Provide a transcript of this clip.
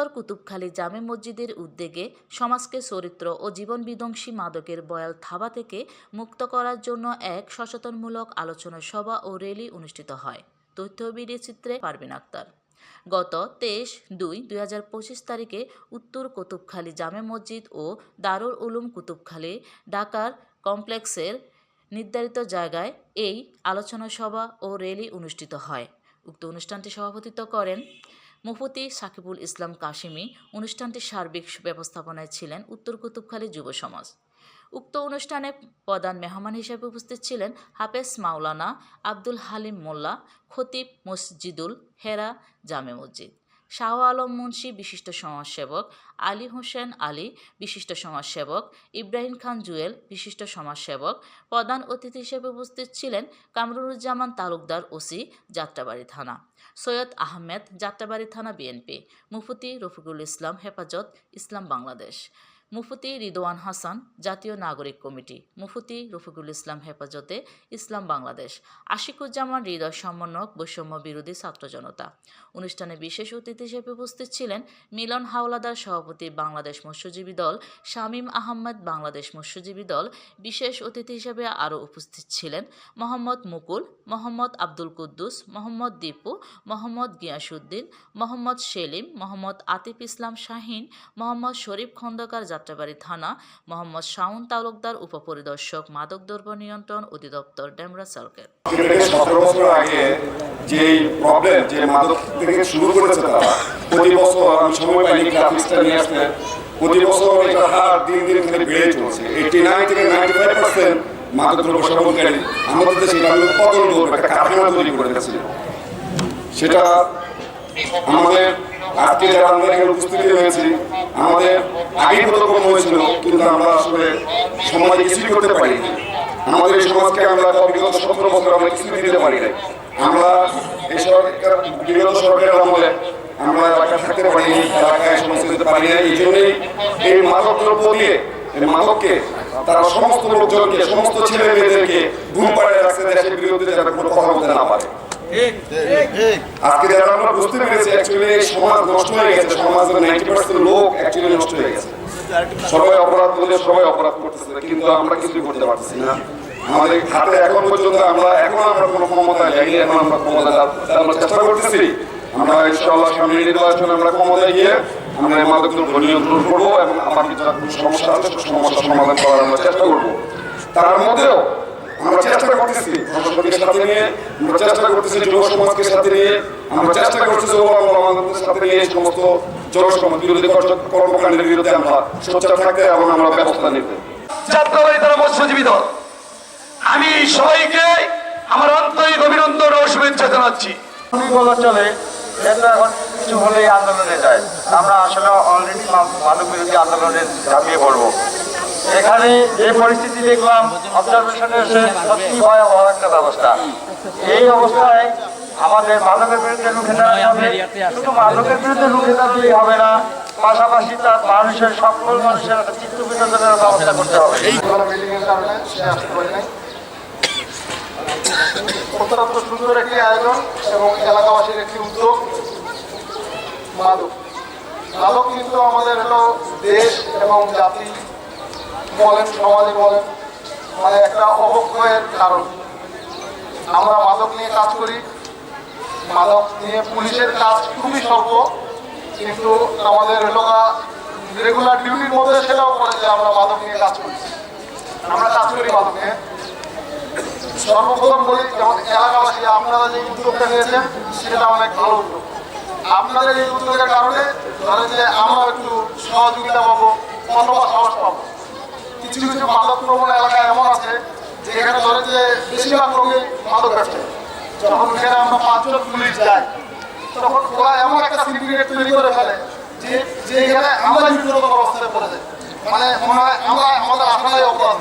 উত্তর কুতুবখালী জামে মসজিদের উদ্যোগে সমাজকে চরিত্র ও জীবন বিধ্বংসী মাদকের বয়াল থাবা থেকে মুক্ত করার জন্য এক সচেতনমূলক আলোচনা সভা ও র্যালি অনুষ্ঠিত হয়। তথ্য চিত্রে পারবিন আক্তার। গত তেইশ দুই দুই হাজার পঁচিশ তারিখে উত্তর কুতুবখালী জামে মসজিদ ও দারুল উলুম কুতুবখালী ঢাকার কমপ্লেক্সের নির্ধারিত জায়গায় এই আলোচনা সভা ও র্যালি অনুষ্ঠিত হয়। উক্ত অনুষ্ঠানটি সভাপতিত্ব করেন মুফতি সাকিবুল ইসলাম কাশিমি অনুষ্ঠানটির সার্বিক ব্যবস্থাপনায় ছিলেন উত্তর কুতুবখালী যুব সমাজ। উক্ত অনুষ্ঠানে প্রধান মেহমান হিসেবে উপস্থিত ছিলেন হাফেজ মাওলানা আব্দুল হালিম মোল্লা, খতিব মসজিদুল হেরা জামে মসজিদ। শাহ আলম মুন্সি বিশিষ্ট সমাজসেবক, আলী হোসেন আলী বিশিষ্ট সমাজসেবক, ইব্রাহিম খান জুয়েল বিশিষ্ট সমাজসেবক, প্রধান অতিথি হিসেবে উপস্থিত ছিলেন কামরুজ্জামান তালুকদার ওসি, যাত্রাবাড়ি থানা। সৈয়দ আহমেদ, যাত্রাবাড়ি থানা বিএনপি। মুফতি রফিকুল ইসলাম, হেফাজত, ইসলাম বাংলাদেশ। মুফতি রিদোয়ান হাসান, জাতীয় নাগরিক কমিটি। মুফতি রফিকুল ইসলাম হেফাজতে ইসলাম বাংলাদেশ। আশিকুজ্জামান হৃদয় সমন্বয়ক বৈষম্য বিরোধী ছাত্র জনতা। অনুষ্ঠানে বিশেষ অতিথি হিসেবে উপস্থিত ছিলেন মিলন হাওলাদার সভাপতি বাংলাদেশ মৎস্যজীবী দল, শামীম আহমেদ বাংলাদেশ মৎস্যজীবী দল। বিশেষ অতিথি হিসেবে আরও উপস্থিত ছিলেন মোহাম্মদ মুকুল, মোহাম্মদ আব্দুল কুদ্দুস, মোহাম্মদ দীপু, মোহাম্মদ গিয়াসুদ্দিন মোহাম্মদ সেলিম, মোহাম্মদ আতিফ ইসলাম শাহিন, মোহাম্মদ শরীফ খন্দকার যাত্রাবাড়ি থানা, মোহাম্মদ শাউন তালুকদার, উপপরিদর্শক মাদক দ্রব্য নিয়ন্ত্রণ অধিদপ্তর, ডেমরা সার্কেল যে প্রবলেম যে মাদক থেকে শুরু করেছে তারা, প্রতি বছর আমি সময় পাইনি গ্রাফিক্সটা নিয়ে আসতে, প্রতি বছর এটা হার দিন দিন বেড়ে চলছে। এইটি নাইন থেকে নাইনটি ফাইভ পার্সেন্ট আমাদের দেশে উৎপাদন একটা কারখানা তৈরি করে সেটা আমাদের আজকে যারা আমরা এখানে উপস্থিত হয়েছি আমাদের আগে কতরকম হয়েছিল, কিন্তু আমরা আসলে সমাজে কিছুই করতে পারিনি। আমাদের এই সমাজকে আমরা বিগত সতেরো বছর আমরা কিছু দিতে পারি নাই আমরা এই সরকার বিগত সরকারের আমলে আমরা এলাকায় থাকতে পারিনি, এলাকায় সমস্ত দিতে পারি না এই জন্যই এই মাদক দ্রব্য দিয়ে, এই মাদককে, তারা সমস্ত লোকজনকে, সমস্ত ছেলে মেয়েদেরকে ঘুম পাড়ায় রাখতে দেশের বিরুদ্ধে যাতে কোনো কথা বলতে না পারে। আজকে যারা আমরা বুঝতে পেরেছি অ্যাকচুয়ালি সমাজ নষ্ট হয়ে গেছে। সমাজের নাইনটি পার্সেন্ট লোক অ্যাকচুয়ালি নষ্ট হয়ে গেছে। সবাই অপরাধ বলে সবাই অপরাধ করতেছে কিন্তু আমরা কিছুই করতে পারতেছি না। আমাদের হাতে এখন পর্যন্ত আমরা এখন আমরা কোনো ক্ষমতা যাইনি এখন আমরা ক্ষমতা আমরা চেষ্টা করতেছি। আমরা ইনশাআল্লাহ সামনে নির্বাচন আমরা ক্ষমতায় গিয়ে আমরা মাদক দ্রব্য নিয়ন্ত্রণ করব এবং আমার কোনো সমস্যা আছে সমস্যার সমাধান করার আমরা চেষ্টা করব। তার মধ্যেও আমরা চেষ্টা করতেছি। প্রশাসনকে সাথে নিয়ে আমরা চেষ্টা করতেছি যুব সমাজকে সাথে নিয়ে আমরা চেষ্টা করতেছি আমাদের সাথে নিয়ে এই সমস্ত জনসমাজ বিরোধী কর্ম- কর্মকাণ্ডের বিরুদ্ধে আমরা সোচ্চার থাকতে এবং আমরা ব্যবস্থা নিতে যাত্রাবাড়ি তারা মৎস্যজীবী দল। আমি সবাইকে আমার আন্তরিক অভিনন্দন ও শুভেচ্ছা জানাচ্ছি। বলা চলে এখন কিছু হলেই আন্দোলনে যায় আমরা আসলে অলরেডি মানব বিরোধী আন্দোলনে ঝাঁপিয়ে পড়ব। এখানে যে পরিস্থিতি দেখলাম অবজারভেশনে সত্যি ভয়াবহ একটা ব্যবস্থা। এই অবস্থায় আমাদের মাদকের বিরুদ্ধে রুখে দাঁড়াতে হবে। শুধু মাদকের বিরুদ্ধে রুখে দাঁড়াতেই হবে না, পাশাপাশি তার মানুষের, সকল মানুষের একটা চিত্ত বিনোদনের ব্যবস্থা করতে হবে। মিটিংয়ের পারি নাই অত্যন্ত সুন্দর একটি আয়োজন এবং এলাকাবাসীর একটি উদ্যোগ, মাদক। মাদক কিন্তু আমাদের হলো দেশ এবং জাতি বলেন, সমাজে বলেন মানে একটা অবক্ষয়ের কারণ। আমরা মাদক নিয়ে কাজ করি, মাদক নিয়ে পুলিশের কাজ খুবই স্বল্প, কিন্তু আমাদের হলো রেগুলার ডিউটির মধ্যে সেটাও করে যে আমরা মাদক নিয়ে কাজ করি। আমরা কাজ করি মাদক নিয়ে। সর্বপ্রথম বলি যেমন এলাকাবাসী আপনারা যে উদ্যোগটা নিয়েছেন, সেটা অনেক ভালো উদ্যোগ। আপনাদের এই উদ্যোগের কারণে ধরেন যে আমরা একটু সহযোগিতা পাবো, অথবা সাহস পাবো। কিছু কিছু মাদক প্রবণ এলাকা এমন আছে যে এখানে ধরে যে বেশিরভাগ লোকে মাদক ব্যবসায়ী যখন এখানে আমরা পাঁচজন পুলিশ যাই, তখন ওরা এমন একটা সিন্ডিকেট তৈরি করে ফেলে যে যে এখানে আমরা বিব্রতকর অবস্থায় পড়ে যায়। মানে মনে হয় আমরা আমাদের আসলে অপরাধ।